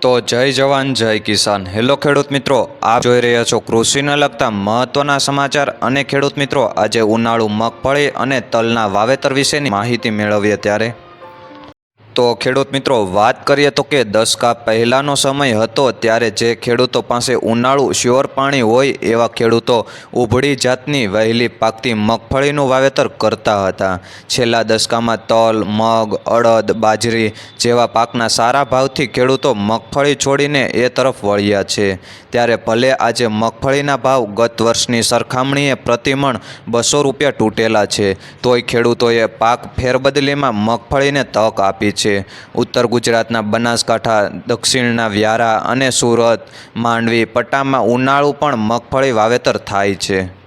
તો જય જવાન, જય કિસાન. હેલો ખેડૂત મિત્રો, આપ જોઈ રહ્યા છો કૃષિને લગતા મહત્વના સમાચાર અને ખેડૂત મિત્રો, આજે ઉનાળુ મગફળી અને તલના વાવેતર વિશેની માહિતી મેળવીએ ત્યારે તો ખેડૂત મિત્રો, વાત કરીએ તો કે દસકા પહેલાંનો સમય હતો ત્યારે જે ખેડૂતો પાસે ઉનાળુ શ્યોર પાણી હોય એવા ખેડૂતો ઉભળી જાતની વહેલી પાકતી મગફળીનું વાવેતર કરતા હતા. છેલ્લા દસકામાં તલ, મગ, અડદ, બાજરી જેવા પાકના સારા ભાવથી ખેડૂતો મગફળી છોડીને એ તરફ વળ્યા છે. ત્યારે ભલે આજે મગફળીના ભાવ ગત વર્ષની સરખામણીએ પ્રતિમણ બસો રૂપિયા તૂટેલા છે, તોય ખેડૂતોએ પાક ફેરબદલીમાં મગફળીને તક આપી છે. ઉત્તર ગુજરાતના બનાસકાંઠા, દક્ષિણના વ્યારા અને સુરત, માંડવી, પટ્ટામાં ઉનાળુ પણ મગફળી વાવેતર થાય છે.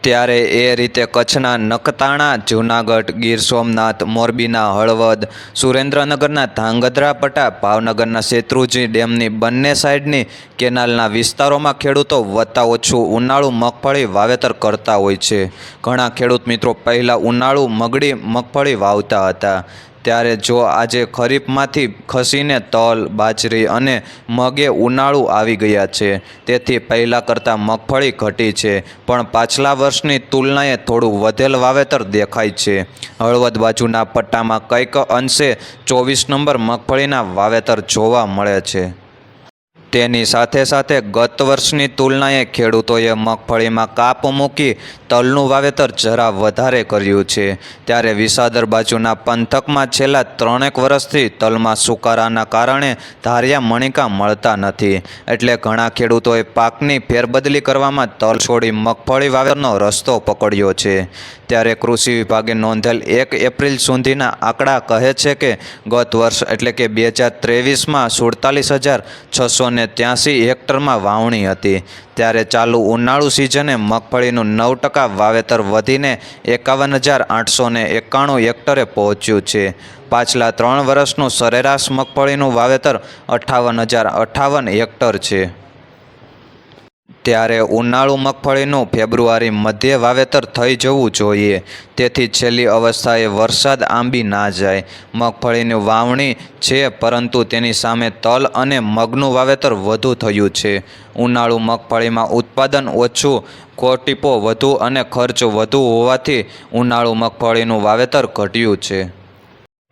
ત્યારે એ રીતે કચ્છના નખતાણા જૂનાગઢ, ગીર સોમનાથ, મોરબીના હળવદ, સુરેન્દ્રનગરના ધાંગધ્રા પટ્ટા, ભાવનગરના શેત્રુજી ડેમની બંને સાઈડની કેનાલના વિસ્તારોમાં ખેડૂતો વત્તા ઓછું ઉનાળુ મગફળી વાવેતર કરતા હોય છે. ઘણા ખેડૂત મિત્રો પહેલાં ઉનાળુ મગડી મગફળી વાવતા હતા. ત્યારે જો આજે ખરીફમાંથી ખસીને તલ, બાજરી અને મગે ઉનાળુ આવી ગયા છે, તેથી પહેલાં કરતાં મગફળી ઘટી છે, પણ પાછલા વર્ષની તુલનાએ થોડું વધેલ વાવેતર દેખાય છે. હળવદ બાજુના પટ્ટામાં કંઈક અંશે ચોવીસ નંબર મગફળીના વાવેતર જોવા મળે છે. તેની સાથે સાથે ગત વર્ષની તુલનાએ ખેડૂતોએ મગફળીમાં કાપ મૂકી તલનું વાવેતર જરા વધારે કર્યું છે. ત્યારે વિસાદર બાજુના પંથકમાં છેલ્લા ત્રણેક વર્ષથી તલમાં સુકારાના કારણે ધાર્યા મણિકા મળતા નથી. એટલે ઘણા ખેડૂતોએ પાકની ફેરબદલી કરવામાં તલ છોડી મગફળી વાવેતરનો રસ્તો પકડ્યો છે. ત્યારે કૃષિ વિભાગે નોંધેલ એક એપ્રિલ સુધીના આંકડા કહે છે કે ગત વર્ષ એટલે કે બે હજાર ત્રેવીસમાં સુડતાલીસ હજાર છસો ને ત્યાંસી હેક્ટરમાં વાવણી હતી. ત્યારે ચાલુ ઉનાળુ સિઝને મગફળીનું નવ ટકા વાવેતર વધીને એકાવન હજાર આઠસો ને એકાણું હેક્ટરે પહોંચ્યું છે. પાછલા ત્રણ વર્ષનું સરેરાશ મગફળીનું વાવેતર અઠ્ઠાવન હજાર અઠ્ઠાવન હેક્ટર છે. ત્યારે ઉનાળુ મગફળીનું ફેબ્રુઆરી મધ્યે વાવેતર થઈ જવું જોઈએ. તેથી છેલ્લી અવસ્થાએ વરસાદ આંબી ના જાય. મગફળીની વાવણી છે, પરંતુ તેની સામે તલ અને મગનું વાવેતર વધુ થયું છે. ઉનાળુ મગફળીમાં ઉત્પાદન ઓછું, કોટીપો વધુ અને ખર્ચ વધુ હોવાથી ઉનાળુ મગફળીનું વાવેતર ઘટ્યું છે.